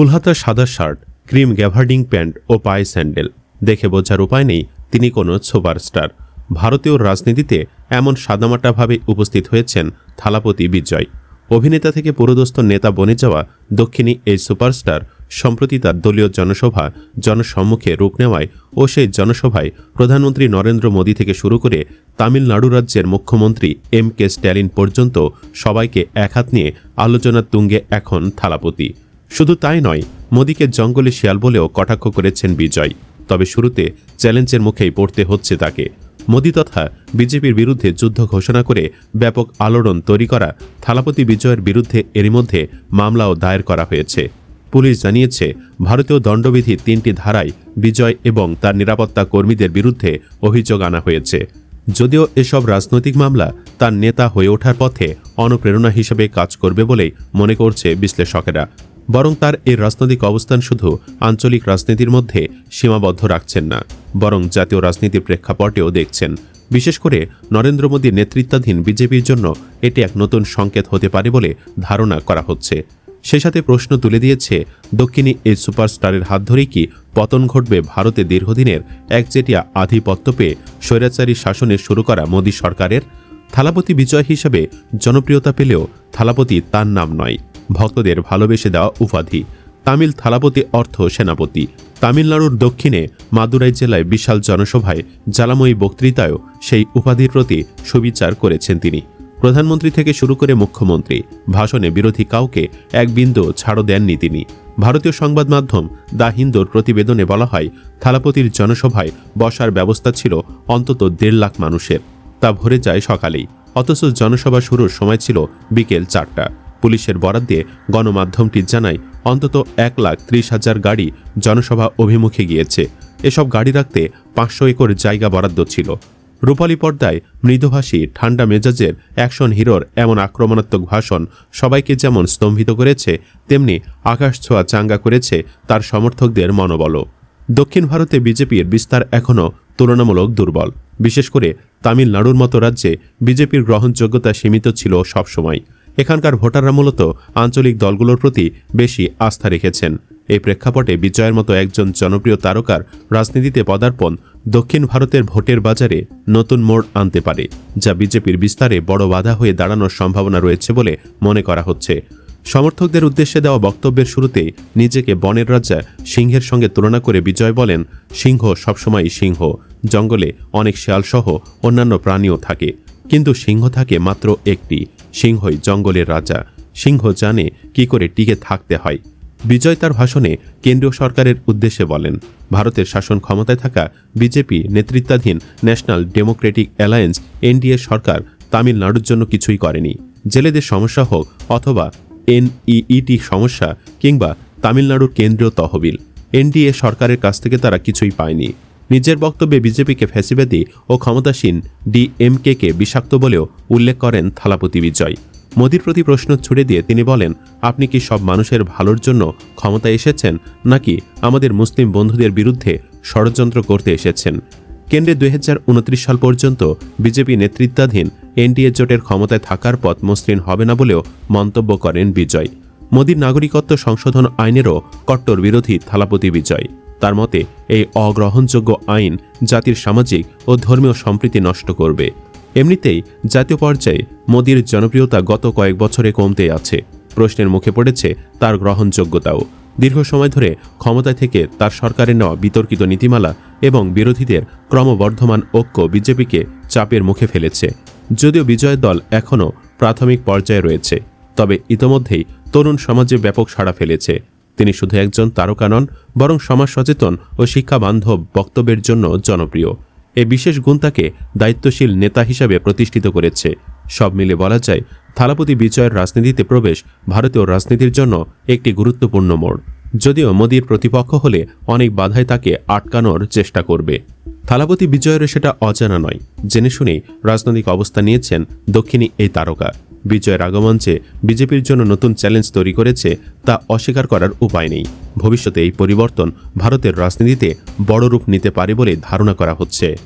ফুলহাতা সাদা shirt, cream gabardine pant ও পায়ে স্যান্ডেল। দেখে বোঝার উপায় নেই, তিনি কোনো সুপারস্টার ভারতীয় রাজনীতিতে এমন সাদামাটাভাবে উপস্থিত হয়েছেন থালাপতি বিজয়। অভিনেতা থেকে পুরোদস্ত নেতা বনে যাওয়া দক্ষিণী এই সুপারস্টার সম্প্রতি তার দলীয় জনসভা জনসম্মুখে রূপ নেওয়ায় ও সেই জনসভায় প্রধানমন্ত্রী নরেন্দ্র মোদী থেকে শুরু করে তামিলনাড়ু রাজ্যের মুখ্যমন্ত্রী এম কে স্ট্যালিন পর্যন্ত সবাইকে একহাত নিয়ে আলোচনার তুঙ্গে এখন থালাপতি। শুধু তাই নয়, মোদীকে জঙ্গলে শিয়াল বলেও কটাক্ষ করেছেন বিজয়। তবে শুরুতে চ্যালেঞ্জের মুখেই পড়তে হচ্ছে তাকে। মোদী তথা বিজেপির বিরুদ্ধে যুদ্ধ ঘোষণা করে ব্যাপক আলোড়ন তৈরি করা থালাপতি বিজয়ের বিরুদ্ধে এরই মধ্যে মামলাও দায়ের করা হয়েছে। পুলিশ জানিয়েছে, ভারতীয় দণ্ডবিধি তিনটি ধারায় বিজয় এবং তার নিরাপত্তা কর্মীদের বিরুদ্ধে অভিযোগ আনা হয়েছে। যদিও এসব রাজনৈতিক মামলা তার নেতা হয়ে ওঠার পথে অনুপ্রেরণা হিসেবে কাজ করবে বলেই মনে করছে বিশ্লেষকেরা। বরং তার এই রাজনৈতিক অবস্থান শুধু আঞ্চলিক রাজনীতির মধ্যে সীমাবদ্ধ রাখছেন না, বরং জাতীয় রাজনীতির প্রেক্ষাপটেও দেখছেন। বিশেষ করে নরেন্দ্র মোদীর নেতৃত্বাধীন বিজেপির জন্য এটি এক নতুন সংকেত হতে পারে বলে ধারণা করা হচ্ছে। সে সাথে প্রশ্ন তুলে দিয়েছে, দক্ষিণী এই সুপারস্টারের হাত ধরেই কি পতন ঘটবে ভারতে দীর্ঘদিনের একচেটিয়া আধিপত্য পেয়ে স্বৈরাচারী শাসনে শুরু করা মোদী সরকারের? থালাপতি বিজয় হিসেবে জনপ্রিয়তা পেলেও থালাপতি তার নাম নয়। ভক্তদের ভালোবেসে দেওয়া উপাধি। তামিল থালাপতি অর্থ সেনাপতি। তামিলনাড়ুর দক্ষিণে মাদুরাই জেলায় বিশাল জনসভায় জ্বালাময়ী বক্তৃতায়ও সেই উপাধির প্রতি সুবিচার করেছেন তিনি। প্রধানমন্ত্রী থেকে শুরু করে মুখ্যমন্ত্রী, ভাষণে বিরোধী কাউকে এক বিন্দু ছাড়ও দেননি তিনি। ভারতীয় সংবাদ মাধ্যম দ্য হিন্দুর প্রতিবেদনে বলা হয়, থালাপতির জনসভায় বসার ব্যবস্থা ছিল অন্তত দেড় লাখ মানুষের। তা ভরে যায় সকালেই। অথচ জনসভা শুরুর সময় ছিল বিকেল চারটা। পুলিশের বরাদ দিয়ে গণমাধ্যমটি জানায়, অন্তত এক লাখ ত্রিশ হাজার গাড়ি জনসভা অভিমুখে গিয়েছে। এসব গাড়ি রাখতে পাঁচশো একর জায়গা বরাদ্দ ছিল। রূপালী পর্দায় মৃদুভাষী ঠান্ডা মেজাজের অ্যাকশন হিরোর এমন আক্রমণাত্মক ভাষণ সবাইকে যেমন স্তম্ভিত করেছে, তেমনি আকাশ ছোঁয়া চাঙ্গা করেছে তার সমর্থকদের মনোবল দক্ষিণ ভারতে বিজেপির বিস্তার এখনও তুলনামূলক দুর্বল। বিশেষ করে তামিলনাড়ুর মতো রাজ্যে বিজেপির গ্রহণযোগ্যতা সীমিত ছিল সবসময়। এখানকার ভোটাররা মূলত আঞ্চলিক দলগুলোর প্রতি বেশি আস্থা রেখেছেন। এই প্রেক্ষাপটে বিজয়ের মতো একজন জনপ্রিয় তারকার রাজনীতিতে পদার্পণ দক্ষিণ ভারতের ভোটের বাজারে নতুন মোড় আনতে পারে, যা বিজেপির বিস্তারে বড় বাধা হয়ে দাঁড়ানোর সম্ভাবনা রয়েছে বলে মনে করা হচ্ছে। সমর্থকদের উদ্দেশ্যে দেওয়া বক্তব্যের শুরুতে নিজেকে বনের রাজা সিংহের সঙ্গে তুলনা করে বিজয় বলেন, সিংহ সবসময়ই সিংহ। জঙ্গলে অনেক শেয়ালসহ অন্যান্য প্রাণীও থাকে। কিন্তু সিংহ থাকে মাত্র একটি। সিংহই জঙ্গলের রাজা। সিংহ জানে কি করে টিকে থাকতে হয়। বিজয় তার ভাষণে কেন্দ্রীয় সরকারের উদ্দেশ্যে বলেন, ভারতের শাসন ক্ষমতায় থাকা বিজেপি নেতৃত্বাধীন ন্যাশনাল ডেমোক্রেটিক অ্যালায়েন্স এনডিএ সরকার তামিলনাড়ুর জন্য কিছুই করেনি। জেলেদের সমস্যা হোক অথবা এনইইটি সমস্যা কিংবা তামিলনাড়ুর কেন্দ্রীয় তহবিল, এনডিএ সরকারের কাছ থেকে তারা কিছুই পায়নি। নিজের বক্তব্যে বিজেপিকে ফ্যাসিবাদী ও ক্ষমতাসীন ডিএমকেকে বিষাক্ত বলেও উল্লেখ করেন থালাপতি বিজয়। মোদির প্রতি প্রশ্ন ছুড়ে দিয়ে তিনি বলেন, আপনি কি সব মানুষের ভালোর জন্য ক্ষমতায় এসেছেন নাকি আমাদের মুসলিম বন্ধুদের বিরুদ্ধে ষড়যন্ত্র করতে এসেছেন? কেন্দ্রে দুই হাজার উনত্রিশ সাল পর্যন্ত বিজেপি নেতৃত্বাধীন এনডিএ জোটের ক্ষমতায় থাকার পথ মসৃণ হবে না বলেও মন্তব্য করেন বিজয়। মোদীর নাগরিকত্ব সংশোধন আইনেরও কট্টর বিরোধী থালাপতি বিজয়। তার মতে, এই অগ্রহণযোগ্য আইন জাতির সামাজিক ও ধর্মীয় সম্প্রীতি নষ্ট করবে। এমনিতেই জাতীয় পর্যায়ে মোদীর জনপ্রিয়তা গত কয়েক বছরে কমতে আছে। প্রশ্নের মুখে পড়েছে তার গ্রহণযোগ্যতাও। দীর্ঘ সময় ধরে ক্ষমতায় থেকে তার সরকারের নেওয়া বিতর্কিত নীতিমালা এবং বিরোধীদের ক্রমবর্ধমান ঐক্য বিজেপিকে চাপের মুখে ফেলেছে। যদিও বিজয় দল এখনও প্রাথমিক পর্যায়ে রয়েছে, তবে ইতোমধ্যেই তরুণ সমাজে ব্যাপক সাড়া ফেলেছে। তিনি শুধু একজন তারকা নন, বরং সমাজ সচেতন ও শিক্ষা বান্ধব বক্তব্যের জন্য জনপ্রিয়। এ বিশেষ গুণ তাকে দায়িত্বশীল নেতা হিসাবে প্রতিষ্ঠিত করেছে। সব মিলে বলা যায়, থালাপতি বিজয়ের রাজনীতিতে প্রবেশ ভারতীয় রাজনীতির জন্য একটি গুরুত্বপূর্ণ মোড়। যদিও মোদীর প্রতিপক্ষ হলে অনেক বাধায় তাকে আটকানোর চেষ্টা করবে। থালাপতি বিজয়ের সেটা অজানা নয়। জেনে শুনেই রাজনৈতিক অবস্থা নিয়েছেন দক্ষিণী এই তারকা। বিজয়ের আগমন যে বিজেপির জন্য নতুন চ্যালেঞ্জ তৈরি করেছে তা অস্বীকার করার উপায় নেই। ভবিষ্যতে এই পরিবর্তন ভারতের রাজনীতিতে বড় রূপ নিতে পারে বলে ধারণা করা হচ্ছে।